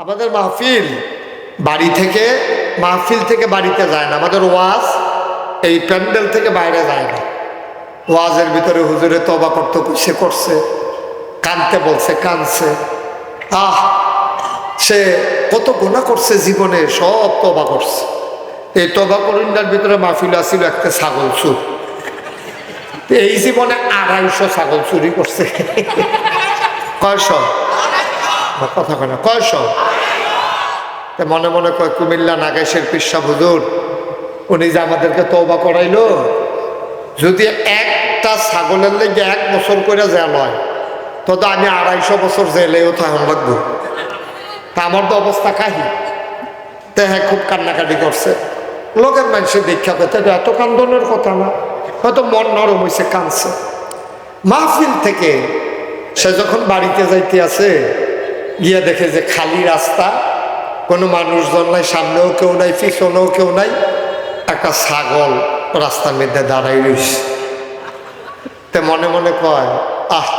আমাদের মাহফিল বাড়ি থেকে, মাহফিল থেকে বাড়িতে যায় না। আমাদের ওয়াজ এই প্যান্ডেল থেকে বাইরে যায় না। ওয়াজের ভিতরে হুজুরে তবা করতে সে করছে, কানতে বলছে, কানছে। আহ! সে কত গোনা করছে জীবনে, সব তবা করছে। এই তবা করিন্দার ভিতরে মাহফিল আসিল একটা ছাগল চুর। এই জীবনে আড়াইশো ছাগল চুরি করছে। কয়শো? কথা কয় না কয়শো মনে মনে কয়, কুমিল্লা নাগেশের পিসা হুজুর, উনি যে আমাদেরকে তৌবা করাইলো, যদি একটা ছাগলের লেগে এক বছর করে জেল হয়, তো তো আমি আড়াইশো বছর জেলেও থাকুন লাগবো। তা আমার তো অবস্থা কাহি। তে হ্যাঁ খুব কান্নাকাটি করছে। লোকের মানুষের দীক্ষা পেতে এত কান্দনের কথা না। হয়তো মন নরম হয়েছে কানছে মাহফিল থেকে সে যখন বাড়িতে যাইতে আছে গিয়ে দেখে যে খালি রাস্তা, কোনো মানুষজন নাই, সামনেও কেউ নাই, পিছনেও কেউ নাই, একটা ছাগল রাস্তার মধ্যে দাঁড়াই রইছে। তে মনে মনে কয়, আহ,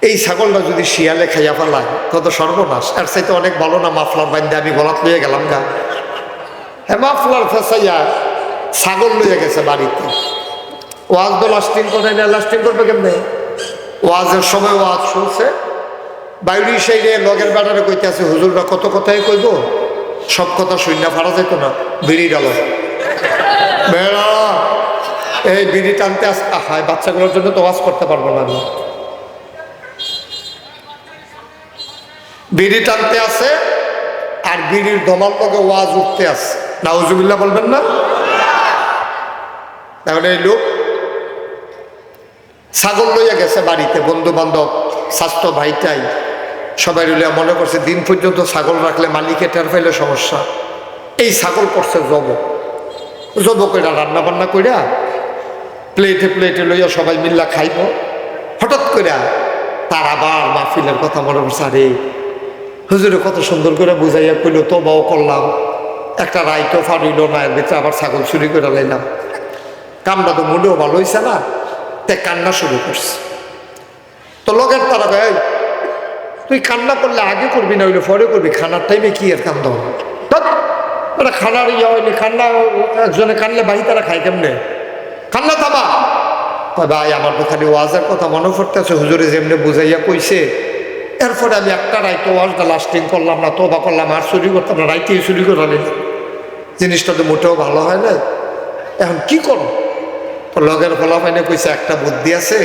এই ছাগলটা যদি শিয়ালে খাইয়া ফেলায় তত সর্বনাশ। আর সেই তো অনেক ভালো না মাফলার বান্ধে আমি গলাত লইয়ে গেলাম গা। হ্যাঁ মাফলার ফেসাইয়া ছাগল লইয়া গেছে বাড়িতে। ওয়াজ তো লাস্টিং করে না লাস্টিং করবে কেমনে? ওয়াজের সময় ওয়াজ শুনছে বাইরে সেই লগের বেড়ারে কইতে আছে, হুজুররা কত কথাই কইব? সব কথা শূন্য ফাড়া যেত না, বিড়ি গেল বেড়া, এই বিড়ি টানতে আস হয়, বাচ্চাগুলোর জন্য তো ওয়াজ করতে পারব না আমি। বিড়ি টানতে আছে আর বিড়ির দমাল লগে ওয়াজ উঠতে আছে। নাউজুবিল্লাহ বলবেন না? তাহলে এই লোক ছাগল লইয়া গেছে বাড়িতে বন্ধু বান্ধব স্বাস্থ্য ভাইটাই। সবাই রইয়া মনে করছে দিন পর্যন্ত ছাগল রাখলে মালিকে টের পাইলে সমস্যা। এই ছাগল করছে জব জব কইরা রান্না বান্না কইরা প্লেটে প্লেটে লইয়া সবাই মিল্লা খাইব। হঠাৎ কইরা তার আবার মাহফিলের কথা মনে করছে আরে হুজুরে কত সুন্দর করে বুঝাইয়া কইল তো বাও করলাম। একটা রাইতো ফাড়িল না এর ভিতরে আবার ছাগল চুরি করে লাইলাম। কামটা তো মনেও ভালো হয়েছে না তে কান্না শুরু করছে। তো লগের তারা "এই, তুই কান্না করলে আগে করবি, না হইলে পরে করবি? খানার টাইমে কি আর কান্দা? এটা খানার ইয়ে হয়নি কান্না একজনে কানলে বাহি তারা খায় কেমনে? কান্না থামা। কয়, ভাই, আমার তো খালি ওয়াজের কথা মনে পড়তেছে, হুজুরে যেমনি বুঝাইয়া কইছে। এরপরে আমি একটা রাইতো ওয়াজটা লাস্টিং করলাম না তোবা করলাম, আর চুরি করতাম না, রাইতেই চুরি করে জিনিসটা তো মোটেও ভালো হয় না এখন কি করো তো লগের ফলা পাইনে কইছে, একটা বুদ্ধি আছে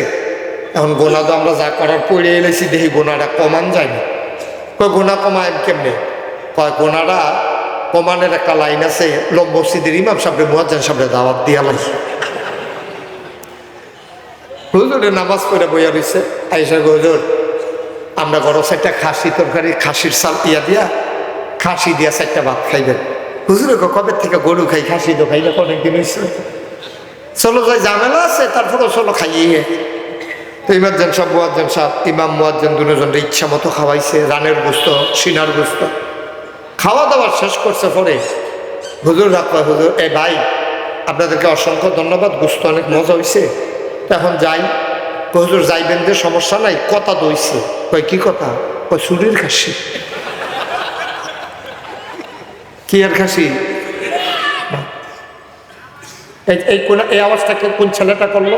এখন গোনা তো আমরা যা করার পড়ে এলেছি, দেখি গোনাটা কমান যায় না কয়, গোনা কমায় কেমনে? কয়, গোনাটা কমানের একটা লাইন আছে লোক মসজিদের ইমাম সাহেব মুয়াজ্জান সাহেব দাওয়াত দিয়া লাগছে হুজুরে নামাজ পড়ে বইয়া রয়েছে আইসা গো হুজুর, আমরা গরম চারটা খাসি তরকারি, খাসির সাল ইয়া দিয়া, খাসি দিয়া চারটা ভাত খাইবেন। হুজুরে কবে থেকে গরু খাই, খাসি তো খাইলে অনেকদিন হয়েছে চলো যাই ঝামেলা আছে, তারপরেও চলো খাইয়ে। তো ইমার্জেন সব মুয়াজ্জেন সাহেব, ইমাম, মুয়াজ্জেন দুজনটা ইচ্ছা মতো খাওয়াইছে, রানের গোস্ত, সিনার গোস্ত। খাওয়া দাওয়া শেষ করছে পরে। হুজুর রাখা হুজুর, এ ভাই, আপনাদেরকে অসংখ্য ধন্যবাদ, গোস্ত অনেক মজা হয়েছে এখন যাই। হুজুর, যাইবেন যে সমস্যা নাই, কথা দইছে। কই কি কথা? কই চুরির খাসি। কি আর খাসি? এই কোন, এই আওয়াজটাকে কোন ছেলেটা করল?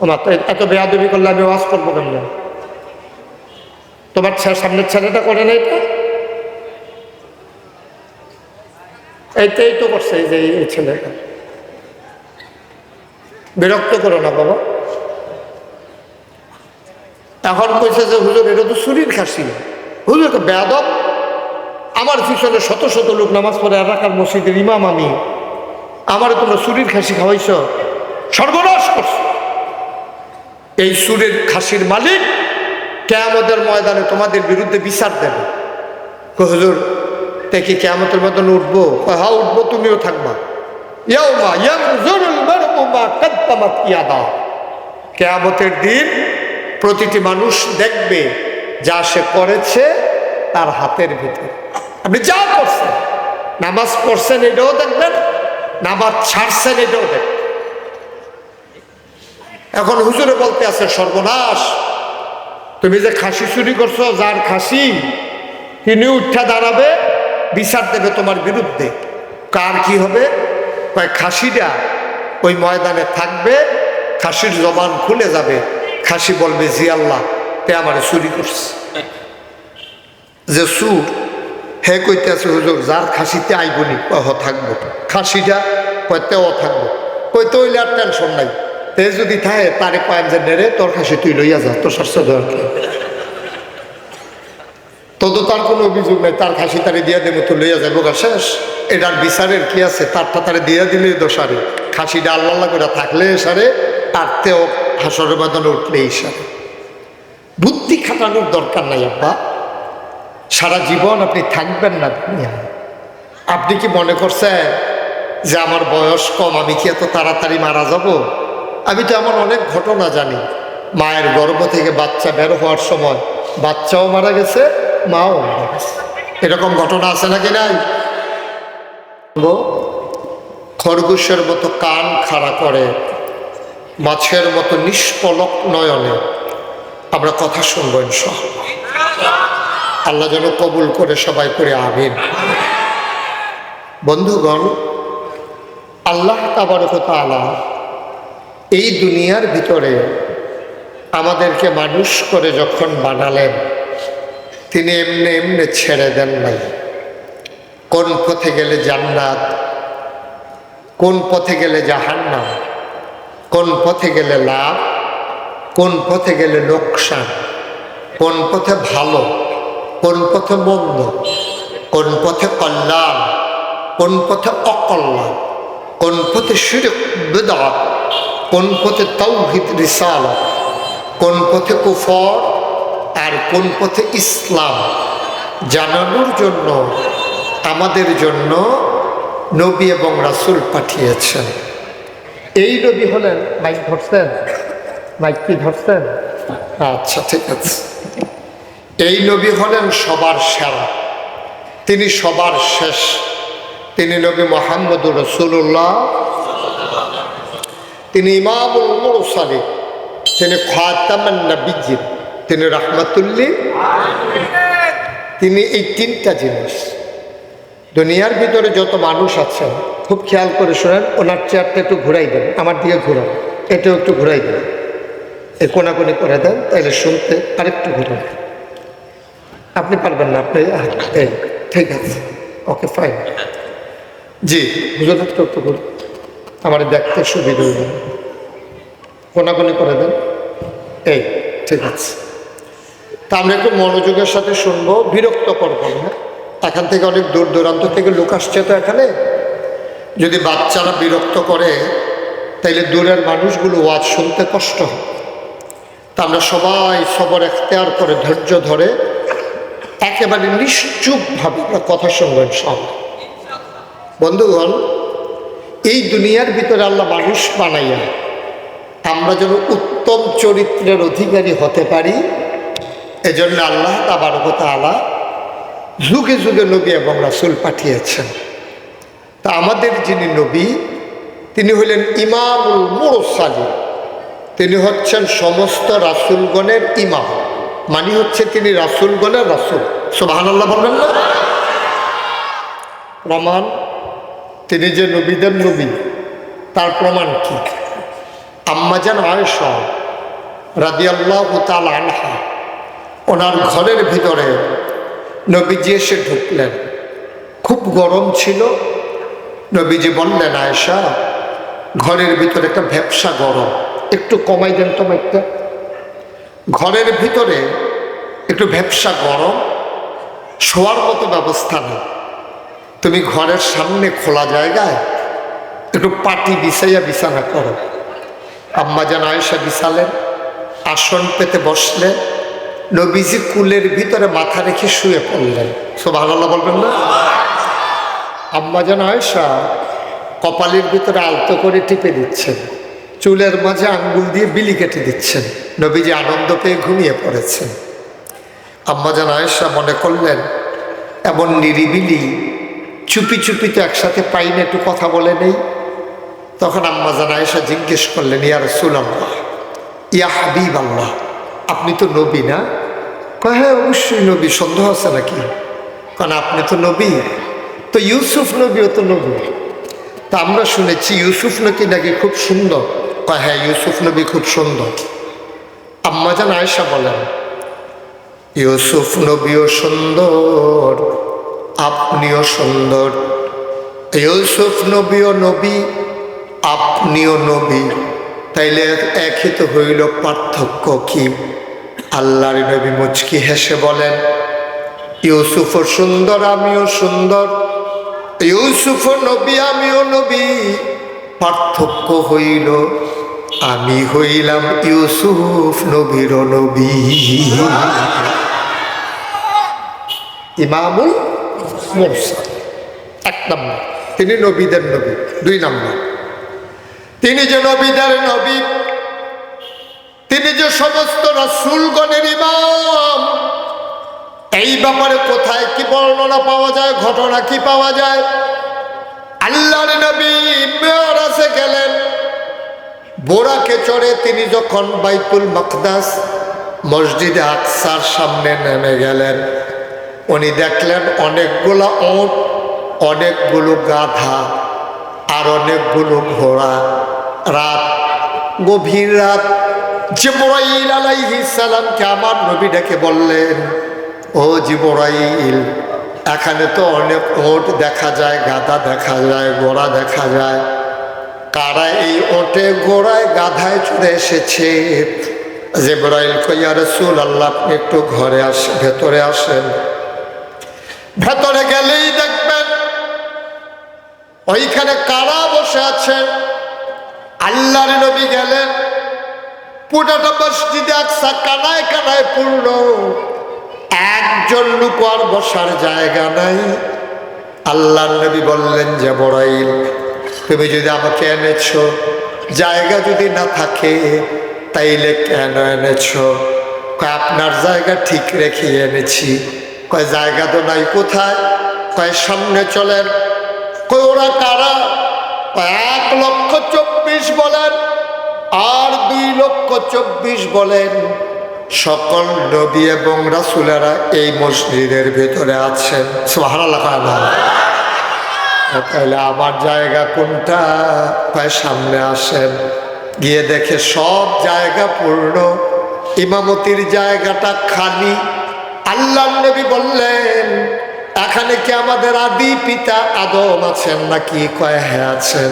তো এত বেয়াদবি করলে আমি আওয়াজ করব কেন তোমার সামনের ছেলেটা করে না এটা এইটাই তো করছে যে এই- ছেলেটা বিরক্ত করো না বাবা। এখন কইছে যে, হুজুর, এটা তো চুরির খাসি। হুজুর বেয়াদব। আমার পিছনে শত শত লোক নামাজ পড়ে এলাকার মসজিদের ইমাম আমি। আমার তোমরা চুরির খাসি খাওয়াইছ। সর্বনাশ করছ। এই সুরের খাসির মালিক কেয়ামতের ময়দানে তোমাদের বিরুদ্ধে বিচার দেবে। কই, হুজুর দেখি কেয়ামতের ময়দানে উঠবো? কই, হ্যাঁ উঠবো তুমিও থাকবা। কেয়ামতের দিন প্রতিটি মানুষ দেখবে যা সে করেছে তার হাতের ভিতরে। আপনি যা করছেন নামাজ পড়ছেন এটাও দেখবেন নামাজ ছাড়ছেন এটাও দেখবেন। এখন হুজুরে বলতে আছে, সর্বনাশ, তুমি যে খাসি চুরি করছ, যার খাসি তিনি উঠা দাঁড়াবে, বিচার দেবে তোমার বিরুদ্ধে। কার কি হবে? কয়, খাসিটা ওই ময়দানে থাকবে, খাসির জবান খুলে যাবে। খাসি বলবে, জি আল্লাহ, তে আমার চুরি করছে। যে সুর হে কইতে আছে হুজুর, যার খাসিতে আইবনি থাকব। খাসিটা কয়তে ও থাকব। কইতে হইলে আর টেনশন নাই। তে যদি থাকে তারে কয়েন যে নেড়ে, তোর খাসি তুই লইয়া যা, তোর স্বাস্থ্য দরকার তো তার কোনো অভিযোগ নেই, তার খাসি তারে দিয়া দেবো তো লইয়া যাব গা শেষ। এটার বিচারের কি আছে? তারটা তারে দিয়া দিলে দোষারে খাসিটা আল্লাহ করে থাকলে সারে আর তেও হাসরের ময়দানে উঠলেই সারে। বুদ্ধি খাটানোর দরকার নাই, আব্বা। সারা জীবন আপনি থাকবেন না আপনি কি মনে করছেন যে আমার বয়স কম, আমি কি এত তাড়াতাড়ি মারা যাব? আমি তো এমন অনেক ঘটনা জানি। মায়ের গর্ভ থেকে বাচ্চা বের হওয়ার সময় বাচ্চাও মারা গেছে, মাও মারা গেছে। এরকম ঘটনা আছে নাকি নাই? খরগোশের মতো কান খাড়া করে, মাছের মতো নিষ্পলক নয়নে। আমরা কথা শুনব ইনশাআল্লাহ। আল্লাহ যেন কবুল করে সবাই করে, আমিন। বন্ধুগণ, আল্লাহ তাবারকতালা এই দুনিয়ার ভিতরে আমাদেরকে মানুষ করে যখন বানালেন, তিনি এমনি এমনি ছেড়ে দেন নাই। কোন পথে গেলে জান্নাত, কোন পথে গেলে জাহান্নাম, কোন পথে গেলে লাভ, কোন পথে গেলে লোকসান, কোন পথে ভালো, কোন পথে মন্দ, কোন পথে কল্যাণ, কোন পথে অকল্যাণ, কোন পথে শিরক বেদাত কোন পথে তৌহিদ রিসালত কোন পথে কুফর আর কোন পথে ইসলাম জানানোর জন্য আমাদের জন্য নবী এবং রাসূল পাঠিয়েছেন। এই নবী হলেন মাইক ধরছেন? মাইক কি ধরছেন? আচ্ছা ঠিক আছে। এই নবী হলেন সবার সেরা। তিনি সবার শেষ। তিনি নবী মোহাম্মদুর রসুল্লাহ তিনি ইমামুল মুরসালি, তিনি খাতামান নবীজিন তিনি রহমতুল্লি তিনি এই তিনটা জিনিস। দুনিয়ার ভিতরে যত মানুষ আছেন খুব খেয়াল করে শোনেন, ওনার চেয়ারটা একটু ঘুরাই দেন, আমার দিকে ঘুরান, এটাও একটু ঘুরাই দেন। এই কোনাকুনি করে দেন তাইলে শুনতে আরেকটু ঘুরান। আপনি পারবেন না, আপনি ঠিক আছে, ওকে ফাইন জি, হুজুর, একটু ঘুরুন। আমার দেখতে সুবিধা হইবে। কোনাকুনি করে দেন। এই, ঠিক আছে। তা আমরা একটু মনোযোগের সাথে শুনব, বিরক্ত করব না। এখান থেকে অনেক দূর দূরান্ত থেকে লোক আসছে তো এখানে। যদি বাচ্চারা বিরক্ত করে, তাইলে দূরের মানুষগুলো ওয়াজ শুনতে কষ্ট হয়। তা আমরা সবাই সবর এখতেয়ার করে, ধৈর্য ধরে, একেবারে নিশ্চুপভাবে কথা শুনবেন সব বন্ধুগণ এই দুনিয়ার ভিতরে আল্লাহ মানুষ বানাইয়া, আমরা যেন উত্তম চরিত্রের অধিকারী হতে পারি, এজন্য আল্লাহ তাবারকতা আলা যুগে যুগে নবী এবং রাসুল পাঠিয়েছেন। তা আমাদের যিনি নবী, তিনি হলেন ইমামুল মুরসালি তিনি হচ্ছেন সমস্ত রাসুলগণের ইমাম। মানে হচ্ছে তিনি রাসুলগণের রাসুল। সোহান আল্লাহ বলবেন না? প্রমাণ তিনি যে নবীদের নবী, তার প্রমাণ কি? আম্মাজান আয়সা রাদিয়াল্লাহ তাল আনহা, ওনার ঘরের ভিতরে নবীজি এসে ঢুকলেন। খুব গরম ছিল। নবীজি বললেন, আয়েশা, ঘরের ভিতরে একটা ভ্যাবসা গরম একটু কমাই দেন তো একটা ঘরের ভিতরে একটু ভ্যাবসা গরম শোয়ার মতো ব্যবস্থা নেই। তুমি ঘরের সামনে খোলা জায়গায় একটু পাটি বিছাইয়া বিছানা করো। আম্মা যেন আয়েশা বিছালেন, আসন পেতে বসলেন, নবীজি কুলের ভিতরে মাথা রেখে শুয়ে পড়লেন। সব ভালো বলবেন না? আম্মা যেন আয়েশা কপালের ভিতরে আলতো করে টিপে দিচ্ছেন, চুলের মাঝে আঙ্গুল দিয়ে বিলি কেটে দিচ্ছেন, নবীজি আনন্দ পেয়ে ঘুমিয়ে পড়েছেন। আম্মা যেন আয়েশা মনে করলেন, এমন নিরিবিলি চুপি চুপি তো একসাথে পাই না, একটু কথা বলে নেই। তখন আম্মা জান আয়েশা জিজ্ঞেস করলেন, ইয়া রসুল ইয়া হাবিব আল্লাহ আপনি তো নবী না? কয় হ্যাঁ অবশ্যই নবী, সন্দেহ আছে নাকি? কারণ আপনি তো নবী। তো ইউসুফ নবীও তো নবী। তা আমরা শুনেছি ইউসুফ নবী নাকি খুব সুন্দর। কয় হ্যাঁ ইউসুফ নবী খুব সুন্দর। আম্মাজান আয়েশা বলেন, ইউসুফ নবীও সুন্দর। আপনিও সুন্দর। ইউসুফ নবীও নবী, আপনিও নবী। তাইলে একই তো হইল পার্থক্য কি? আল্লাহর নবী মুচকি হেসে বলেন ইউসুফও সুন্দর, আমিও সুন্দর। ইউসুফ নবী, আমিও নবী। পার্থক্য হইল, আমি হইলাম ইউসুফ নবীর নবী। ইমামুল মুরসাল এক নম্বর। তিনি নবীদের নবী, দুই নম্বর। তিনি যে নবীদের নবী, তিনি যে সমস্ত রসুলগণের ইমাম, এই ব্যাপারে কোথায় কি বর্ণনা পাওয়া যায়, ঘটনা কি পাওয়া যায়? আল্লাহর নবী মেয়রাসে গেলেন। বোরাকে চড়ে তিনি যখন বাইতুল মকদাস মসজিদে আকসার সামনে নেমে গেলেন উনি দেখলেন অনেকগুলো ওট অনেকগুলো গাধা, আর অনেকগুলো ঘোড়া। রাত, গভীর রাত, জিবরাইল সালামকে আমার নবী ডেকে বললেন, ও জিবরাইল, এখানে তো অনেক ওট দেখা যায়, গাধা দেখা যায়, ঘোড়া দেখা যায়। কারা এই ওটে ঘোড়ায়, গাধায় চলে এসেছে? জিবরাইল কইয়া রসুল আল্লাহ আপনি একটু ঘরে আসেন ভেতরে আসেন। ভেতরে গেলেই দেখবেন ওইখানে কারা বসে আছেন আল্লাহর নবী গেলেন। পুটাটা মসজিদে আকসা কানায় কানায় পূর্ণ। একজন লোক আর বসার জায়গা নাই। আল্লাহর নবী বললেন যে, বড়াইল, তুমি যদি আমাকে এনেছো, জায়গা যদি না থাকে, তাইলে কেন এনেছো? আপনার জায়গা ঠিক রেখে এনেছি। কয়, জায়গা তো নাই, কোথায়? কয়, সামনে চলেন। কই ওরা কারা? এক লক্ষ চব্বিশ বলেন। আর দুই লক্ষ চব্বিশ বলেন। সকল নবী এবং রাসুলেরা এই মসজিদের ভেতরে আছেন। কয়? তাহলে আমার জায়গা কোনটা? কয়, সামনে আসেন। গিয়ে দেখে সব জায়গা পূর্ণ। ইমামতির জায়গাটা খালি। আল্লাহ নবী বললেন, এখানে কি আমাদের আদি পিতা আদম আছেন নাকি কয় হ্যাঁ আছেন?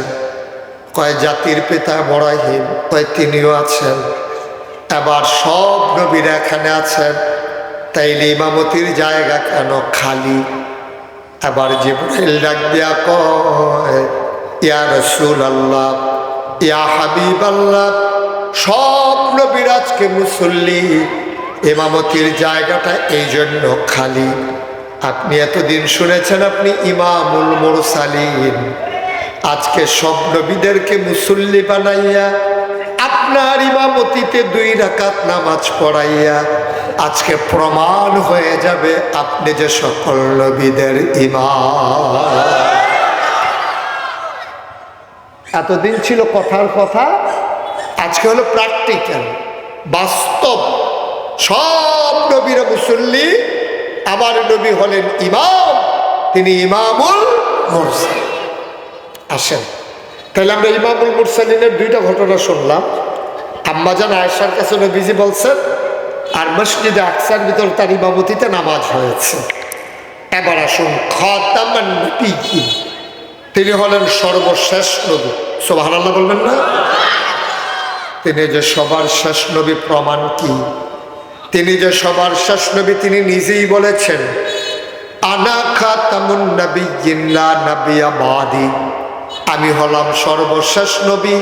কয় জাতির পিতা বড়াহিম কয় তিনিও আছেন। এবার সব নবীরা এখানে আছেন। তাইলে ইমামতির জায়গা কেন খালি? এবার জিব্রাইল ডাক দিয়া কয় রসুল আল্লাহ ইয়া হাবিব আল্লাহ সব নবীর আজকে মুসল্লি ইমামতির জায়গাটা এই জন্য খালি। আপনি এতদিন শুনেছেন আপনি ইমামুল মুরসালিন। আজকে সব নবীদেরকে মুসল্লি বানাইয়া, আপনার ইমামতিতে দুই রাকাত নামাজ পড়াইয়া আজকে প্রমাণ হয়ে যাবে আপনি যে সকল নবীদের ইমাম। এতদিন ছিল কথার কথা, আজকে হলো প্র্যাকটিক্যাল বাস্তব। সব নবীরা মুসল্লি আমার নবী হলেন ইমাম, তিনি ইমামুল মুরসাল আসেন। তাহলে আমরা ইমামুল মুরসালিনের দুইটা ঘটনা শুনলাম। আম্মাজান আয়েশার কাছে নবীজি বলছেন, আর মসজিদে আকসার ভিতর তার ইমামতিতে নামাজ হয়েছে। এবার আসুন, খাতামান নবী তিনি হলেন সর্বশেষ নবী। সোভান বলবেন না? তিনি যে সবার শেষ নবী প্রমাণ কি? তিনি যে সবার শেষ নবী তিনি নিজেই বলেছেন, আনা খাতামুন নবী জিল্লা নবিয়া বাদি। আমি হলাম সর্বশেষ নবী,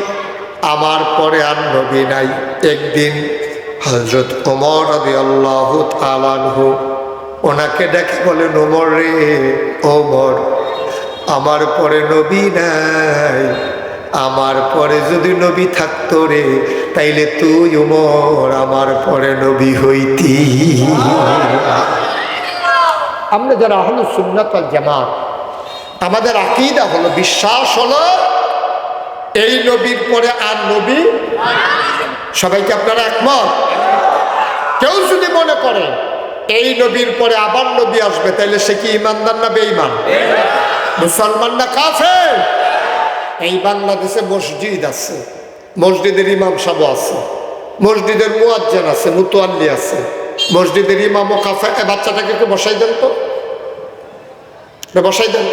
আমার পরে আর নবী নাই। একদিন হজরত ওমর রবি আল্লাহ তালানহু ওনাকে ডেকে বলেন ওমর রে, ওমর, আমার পরে নবী নাই, আমার পরে যদি নবী থাকতো রে তাইলে তুই উমর আমার পরে নবী হইতি। আমরা যারা হলো সুন্নত জামাত, আমাদের আকিদা হলো, বিশ্বাস হলো, এই নবীর পরে আর নবী সবাইকে আপনারা একমত? কেউ যদি মনে করে, এই নবীর পরে আবার নবী আসবে তাহলে সে কি ইমানদার না বেঈমান? মুসলমান না কাফে এই বাংলাদেশে মসজিদ আছে মসজিদের ইমাম সাহেব আছে। মসজিদের মুয়াজ্জান আছে মুতোয়াল্লি আছে। মসজিদের ইমাম ও এ বাচ্চাটাকে একটু বসাই দেন তো। বসাই দেন।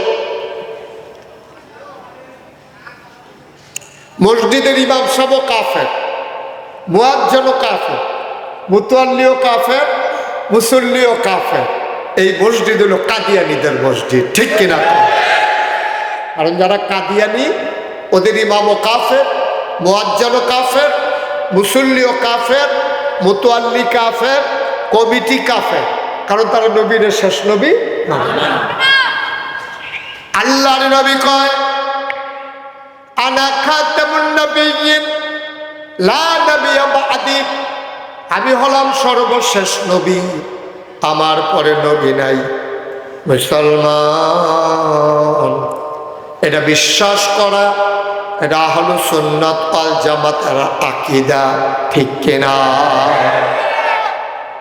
মসজিদের ইমাম সাহেব কাফের মুয়াজ্জানও কাফের মুতোয়াল্লিও কাফের মুসল্লিও কাফের এই মসজিদ হলো কাদিয়ানিদের মসজিদ, ঠিক কিনা? কারণ যারা কাদিয়ানি, ওদের ইমামও কাফের মোয়াজ্জানও কাফের মুসল্লিও কাফের মুতোয়াল্লি কাফের, কমিটি কাফের। কারণ তারা নবীর শেষ নবী। আল্লাহর নবী কয় আনা খাতামুন লা নবিয়্যা বা'দি। আমি হলাম সর্বশেষ নবী, আমার পরে নবী নাই। মুসলমান, এটা বিশ্বাস করা এটা হলো সুন্নত পাল জামাতের আকিদা, ঠিক কিনা?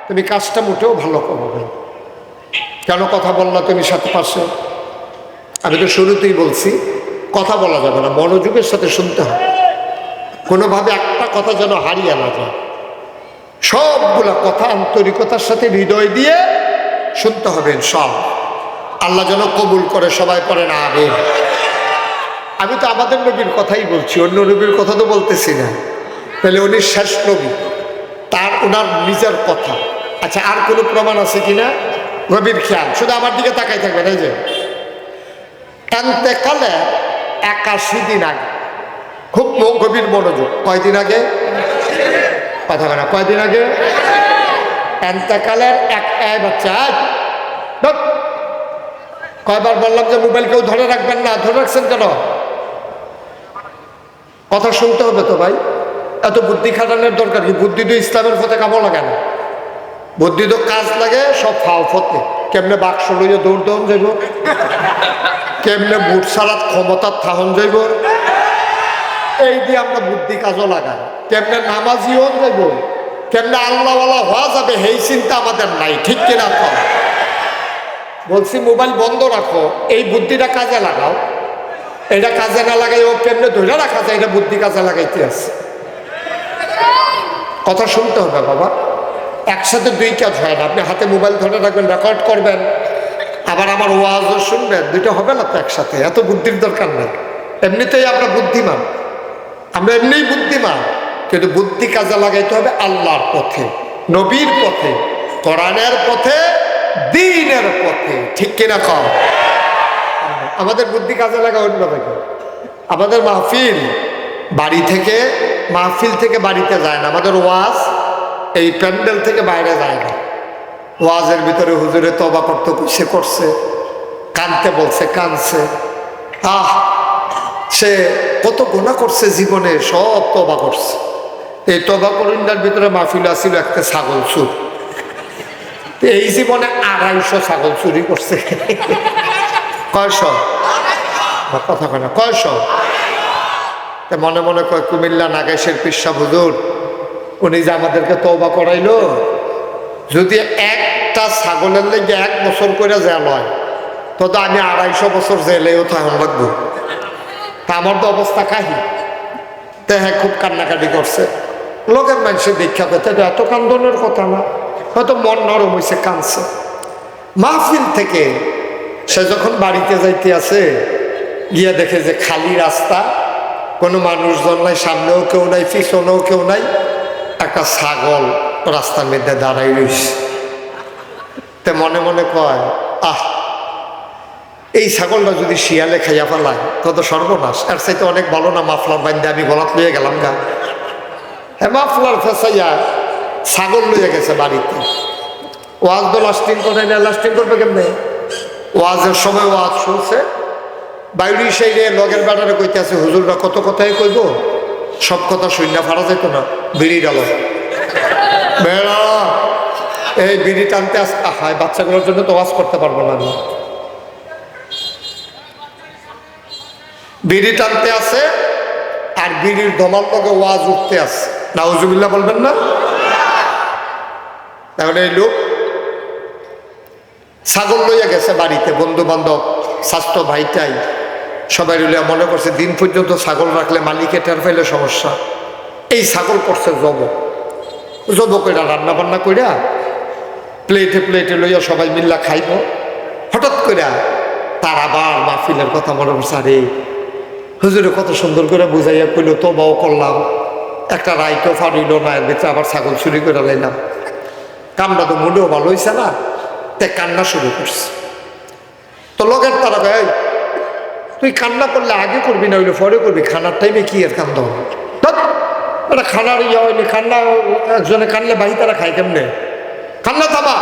তুমি কাজটা মোটেও ভালো করো কেন কথা বললা তুমি সাথে পাশে? আমি তো শুরুতেই বলছি, কথা বলা যাবে না, মনোযোগের সাথে শুনতে হবে। কোনোভাবে একটা কথা যেন হারিয়ে না যায়। সবগুলা কথা আন্তরিকতার সাথে হৃদয় দিয়ে শুনতে হবে সব আল্লাহ যেন কবুল করে সবাই করে না আগে আমি তো আমাদের নবীর কথাই বলছি, অন্য নবীর কথা তো বলতেছি না। তাহলে উনি শেষ নবী, তার ওনার নিজের কথা। আচ্ছা আর কোনো প্রমাণ আছে কি না নবীর খেয়াল, শুধু আমার দিকে তাকাই থাকবেন, এই যে। এন্তেকালে একাশি দিন আগে, খুব গভীর মনোযোগ কয়দিন আগে? কথা বলে কয়দিন আগে? এন্তেকালের এক বাচ্চা কয়বার বললাম যে মোবাইল কেউ ধরে রাখবেন না, ধরে রাখছেন কেন? কথা শুনতে হবে তো ভাই। এত বুদ্ধি খাটানোর দরকার কি? বুদ্ধি তো ইসলামের পথে কামো লাগে না। বুদ্ধি তো কাজ লাগে, সব ফাও ফতে। কেমনে বাক্স লইয়া দৌড় দৌড় যাইব? কেমনে বুট সারাত ক্ষমতার থাহন যাইব? এই দিয়ে আমরা বুদ্ধি কাজও লাগাই। কেমনে নামাজিও যাইব? কেমনে আল্লাহওয়ালা হওয়া যাবে এই চিন্তা আমাদের নাই, ঠিক কিনা বলছি মোবাইল বন্ধ রাখো, এই বুদ্ধিটা কাজে লাগাও। এটা কাজে না লাগাই ও কেমনে ধরে রাখা যায়, এটা বুদ্ধি কাজে লাগাইতে আছে। কথা শুনতে হবে বাবা। একসাথে দুই কাজ হয় না, আপনি হাতে মোবাইল ধরে রাখবেন রেকর্ড করবেন, আবার আমার ওয়াজও শুনবেন, দুইটা হবে না তো একসাথে, এত বুদ্ধির দরকার নেই। এমনিতেই আমরা বুদ্ধিমান, আমরা এমনিই বুদ্ধিমান, কিন্তু বুদ্ধি কাজে লাগাইতে হবে আল্লাহর পথে, নবীর পথে, কোরআনের পথে, দিনের পথে, ঠিক কিনা কম আমাদের বুদ্ধি কাজে লাগা অন্য থাকে। আমাদের মাহফিল বাড়ি থেকে, মাহফিল থেকে বাড়িতে যায় না। আমাদের ওয়াজ এই প্যান্ডেল থেকে বাইরে যায় না। ওয়াজের ভিতরে হুজুরে তবা করতে সে করছে, কানতে বলছে, কানছে। আহ! সে কত গোনা করছে জীবনে, সব তবা করছে। এই তবা করিন্দার ভিতরে মাহফিল আসিল একটা ছাগল চুর। এই জীবনে আড়াইশো ছাগল চুরি করছে। কথা কয় মনে মনে কয়, কুমিল্লা নাগেশের পিসা হুজুর, উনি যে আমাদেরকে তৌবা করাইলো, যদি একটা ছাগলের লেগে এক বছর করে জেল হয়, তো তো আমি আড়াইশো বছর জেলেও থাকুন লাগবো তা আমার তো অবস্থা কাহি। তে হ্যাঁ খুব কান্নাকাটি করছে। লোকের মানুষের দীক্ষা পেতে এত কান্দনের কথা না, হয়তো মন নরম হয়েছে কাঁদছে। মাহফিল থেকে সে যখন বাড়িতে যাইতে আছে গিয়ে দেখে যে খালি রাস্তা, কোনো মানুষজন নাই, সামনেও কেউ নাই, পিছনেও কেউ নাই, একটা ছাগল রাস্তার মধ্যে দাঁড়াই রইছে। তে মনে মনে কয়, আহ, এই ছাগলটা যদি শিয়ালে খাইয়া ফেলায়, তো তো সর্বনাশ। আর সেই তো অনেক ভালো না মাফলার বান্ধে আমি গলাত লইয়ে গেলাম গা। হ্যাঁ মাফলার ফেসাইয়া ছাগল লইয়া গেছে বাড়িতে। ওয়াজ তো লাস্টিং করে না লাস্টিং করবে কেমনে? ওয়াজের সময় ওয়াজ শুনছে। বাইরে সেই রে লগের বেড়ারে কইতে আছে হুজুররা কত কথাই কইব? সব কথা শূন্য ফারা যেত না, বিড়ি গেল বেড়া, এই বিড়ি টানতে আস হয় বাচ্চাগুলোর জন্য তো ওয়াজ করতে পারব না আমি। বিড়ি টানতে আছে, আর বিড়ির দমাল লগে ওয়াজ উঠতে আছে। নাউজুবিল্লাহ বলবেন না? তাহলে এই লোক ছাগল লইয়া গেছে বাড়িতে বন্ধু বান্ধব স্বাস্থ্য ভাইটাই সবাই লইয়া মনে করছে, দিন পর্যন্ত ছাগল রাখলে মালিকে টের পাইলে সমস্যা। এই ছাগল করছে জব জব কইরা রান্না বান্না কইরা প্লেটে প্লেটে লইয়া সবাই মিল্লা খাইব। হঠাৎ কইরা তার আবার মাহফিলের কথা মনে করছে আরে হুজুরে কত সুন্দর করে বুঝাইয়া কইল তো বাও করলাম। একটা রাইতো ফাড়িল না, এর ভিতরে আবার ছাগল চুরি করে লাইলাম। কামটা তো মোটেও ভালো হয়েছে না। তাই কান্না শুরু করছে। তো লোকের তারা ভাই তুই কান্না করলে আগে করবি না হইলে পরে করবি, খানার টাইমে কি আর কান্দা হবে? এটা খানার ইয়ে হয়নি কান্না, একজনে কানলে বাহি তারা খায় কেমনে? কান্না থামা।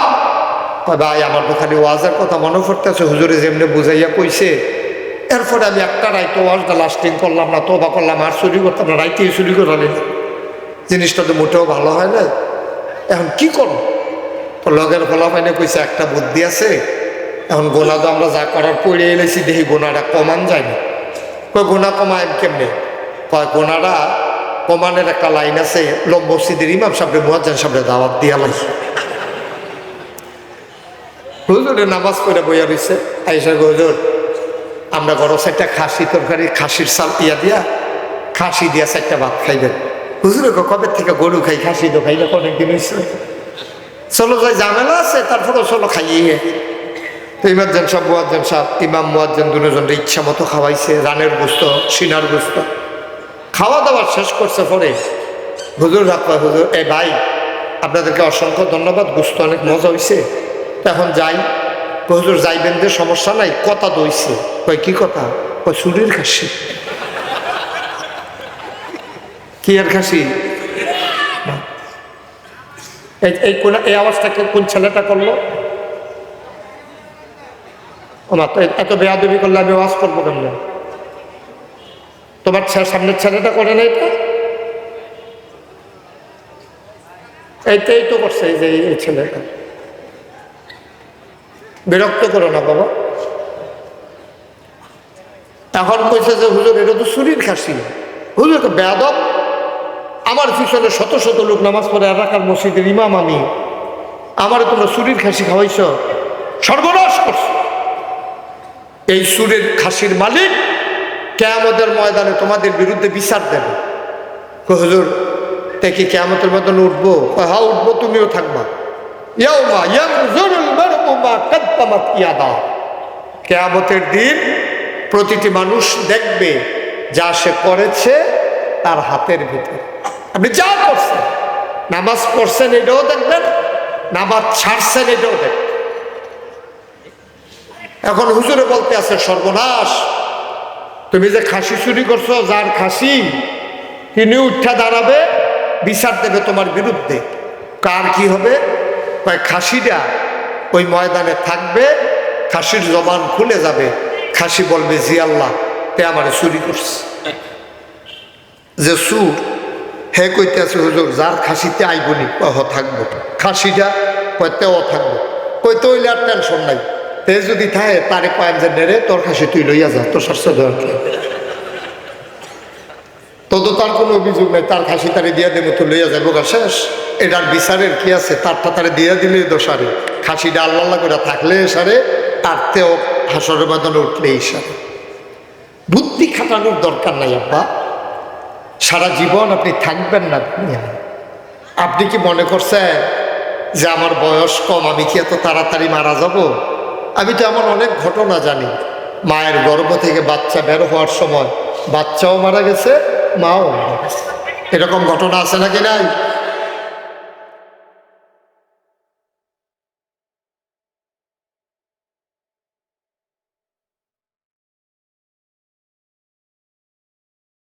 ভাই, আমার তো খালি ওয়াজের কথা মনে পড়তেছে, হুজুরে যেমনি বুঝাইয়া কইছে। এরপরে আমি একটা রাইতো ওয়াজটা লাস্টিং করলাম না তোবা করলাম, আর চুরি করতাম না, রাইতেই চুরি করে জিনিসটা তো মোটেও ভালো হয় না এখন কি করো লগের ফলা পাইনে কইছে, একটা বুদ্ধি আছে, এখন গোনা তো আমরা যা করার পড়ে এলেছি, দেখি গোনাটা কমান যায় না। কই গোনা কমায় কেমনে? কয় গোনাটা কমানের একটা লাইন আছে লোক মসজিদের ইমাম সাহেব মুয়াজ্জান সাহেব দাওয়াত দিয়া লাগছে হুজুরে নামাজ পড়ে বইয়া রয়েছে আইসা হুজুর, আমরা গরম চারটা খাসি তরকারি, খাসির সাল ইয়া দিয়া, খাসি দিয়া চারটা ভাত খাইবেন। হুজুরে কবে থেকে গরু খাই, খাসি তো খাইলে অনেকদিন হয়েছে চলো যাই ঝামেলা আছে তারপরে চলো খাইয়ে। তো ইমার্জেন সব মুয়াজ্জেন সাহেব, ইমাম, মুয়াজ্জেন দুজনরে ইচ্ছা মতো খাওয়াইছে, রানের গোস্ত, সিনার গোস্ত। খাওয়া দাওয়া শেষ করছে পরে। হুজুর রাখা হুজুর, এ ভাই, আপনাদেরকে অসংখ্য ধন্যবাদ, গোস্ত অনেক মজা হয়েছে এখন যাই। হুজুর, যাইবেন যে সমস্যা নাই, কথা দইছে। কই কি কথা? কই চুরির খাসি। কি আর খাসি? এই কোন, এই আওয়াজটাকে কোন ছেলেটা করল? আমার তো এত বেয়াদবি করলে আমি আওয়াজ করব কেন তোমার সামনের ছেলেটা করে না এটা এইটাই তো করছে, এই যে, এই- ছেলেটা। বিরক্ত করো না, বাবা। এখন কইছে যে, হুজুর, এটা তো চুরির খাসি। হুজুর তো বেয়াদব। আমার পিছনে শত শত লোক নামাজ পড়ে এলাকার মসজিদের ইমাম আমি। আমারে তোমরা চুরির খাসি খাওয়াইছ? সর্বনাশ করছ। এই সুরের খাসির মালিক কেয়ামতের ময়দানে তোমাদের বিরুদ্ধে বিচার দেবে। হুজুর দেখি কেয়ামতের ময়দানে উঠবো? কই, হ্যাঁ উঠবো তুমিও থাকবা। কেয়ামতের দিন প্রতিটি মানুষ দেখবে যা সে করেছে তার হাতের ভিতরে। আপনি যা করছেন, নামাজ পড়ছেন এটাও দেখবেন, নামাজ ছাড়ছেন এটাও দেখবেন। এখন হুজুরে বলতে আছে, সর্বনাশ, তুমি যে খাসি চুরি করছ, যার খাসি তিনি উঠা দাঁড়াবে, বিচার দেবে তোমার বিরুদ্ধে। কার কি হবে? খাসিটা ওই ময়দানে থাকবে, খাসির জবান খুলে যাবে। খাসি বলবে, জি আল্লাহ, তে আমারে চুরি করছে। যে সুর হে কইতে আছে হুজুর, যার খাসিতে আইবনি, কহ, থাকব। খাসিটা কয় তেও থাকব। কই তৈলে আর টেনশন নাই। তে যদি থাকে, তারে কয়েন যে নেড়ে তোর খাসি তুই লইয়া যা, তোর স্বাস্থ্য দেওয়ার কি? তো তো তার কোনো অভিযোগ নেই, তার খাসি তারে দিয়া দেবো, তো লইয়া যাব গা, শেষ। এটার বিচারের কি আছে? তারটা তারে দিয়া দিলেই দোষারে খাসিটা আল্লাহ করে থাকলে সারে আর তেও হাসরের ময়দানে উঠলেই সারে। বুদ্ধি খাটানোর দরকার নাই, আব্বা। সারা জীবন আপনি থাকবেন না দুনিয়ায় আপনি কি মনে করছেন যে আমার বয়স কম, আমি কি এত তাড়াতাড়ি মারা যাব? আমি তো এমন অনেক ঘটনা জানি। মায়ের গর্ভ থেকে বাচ্চা বের হওয়ার সময় বাচ্চাও মারা গেছে, মাও মারা গেছে। এরকম ঘটনা আছে নাকি নাই?